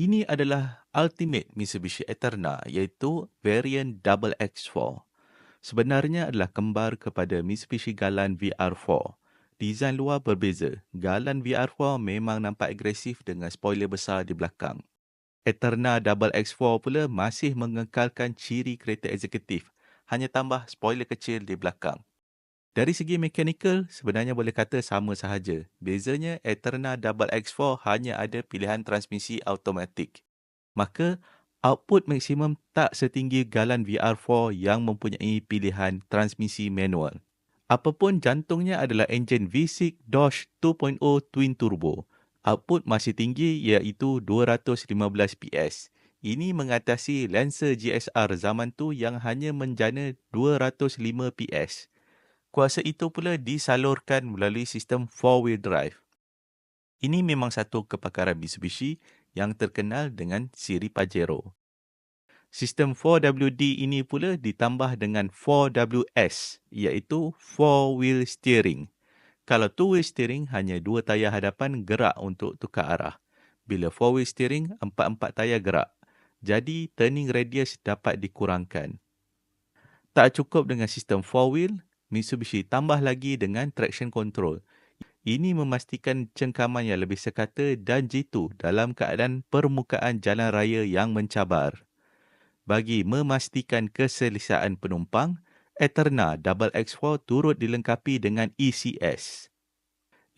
Ini adalah ultimate Mitsubishi Eterna iaitu variant Double X4. Sebenarnya adalah kembar kepada Mitsubishi Galant VR4. Desain luar berbeza. Galant VR4 memang nampak agresif dengan spoiler besar di belakang. Eterna Double X4 pula masih mengekalkan ciri kereta eksekutif, hanya tambah spoiler kecil di belakang. Dari segi mechanical, sebenarnya boleh kata sama sahaja. Bezanya, Eterna Double X4 hanya ada pilihan transmisi automatik. Maka, output maksimum tak setinggi Galant VR4 yang mempunyai pilihan transmisi manual. Apapun jantungnya adalah enjin V6 Dodge 2.0 Twin Turbo. Output masih tinggi iaitu 215 PS. Ini mengatasi Lancer GSR zaman tu yang hanya menjana 205 PS. Kuasa itu pula disalurkan melalui sistem four-wheel drive. Ini memang satu kepakaran Mitsubishi yang terkenal dengan siri Pajero. Sistem 4WD ini pula ditambah dengan 4WS iaitu four-wheel steering. Kalau two-wheel steering hanya dua tayar hadapan gerak untuk tukar arah. Bila four-wheel steering, empat-empat tayar gerak. Jadi turning radius dapat dikurangkan. Tak cukup dengan sistem four-wheel, Mitsubishi tambah lagi dengan traction control. Ini memastikan cengkaman yang lebih sekata dan jitu dalam keadaan permukaan jalan raya yang mencabar. Bagi memastikan keselesaan penumpang, Eterna Double X4 turut dilengkapi dengan ECS.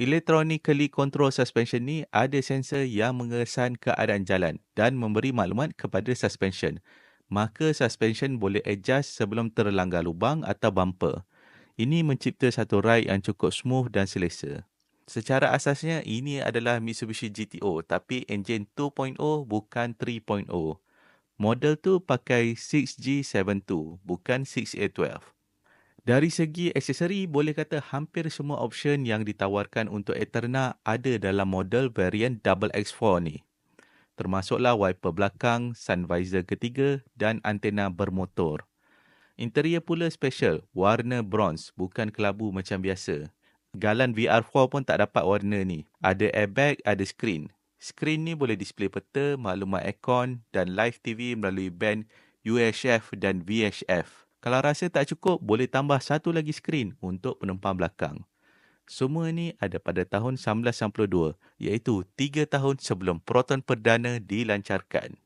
Electronically Control Suspension ni ada sensor yang mengesan keadaan jalan dan memberi maklumat kepada suspension. Maka suspension boleh adjust sebelum terlanggar lubang atau bumper. Ini mencipta satu ride yang cukup smooth dan selesa. Secara asasnya, ini adalah Mitsubishi GTO tapi enjin 2.0 bukan 3.0. Model tu pakai 6G72 bukan 6A12. Dari segi aksesori, boleh kata hampir semua option yang ditawarkan untuk Eterna ada dalam model variant Double X4 ni. Termasuklah wiper belakang, sun visor ketiga dan antena bermotor. Interior pula special, warna bronze, bukan kelabu macam biasa. Galan VR4 pun tak dapat warna ni. Ada airbag, ada screen. Screen ni boleh display peta, maklumat aircon dan live TV melalui band UHF dan VHF. Kalau rasa tak cukup, boleh tambah satu lagi screen untuk penumpang belakang. Semua ni ada pada tahun 1992, iaitu tiga tahun sebelum Proton perdana dilancarkan.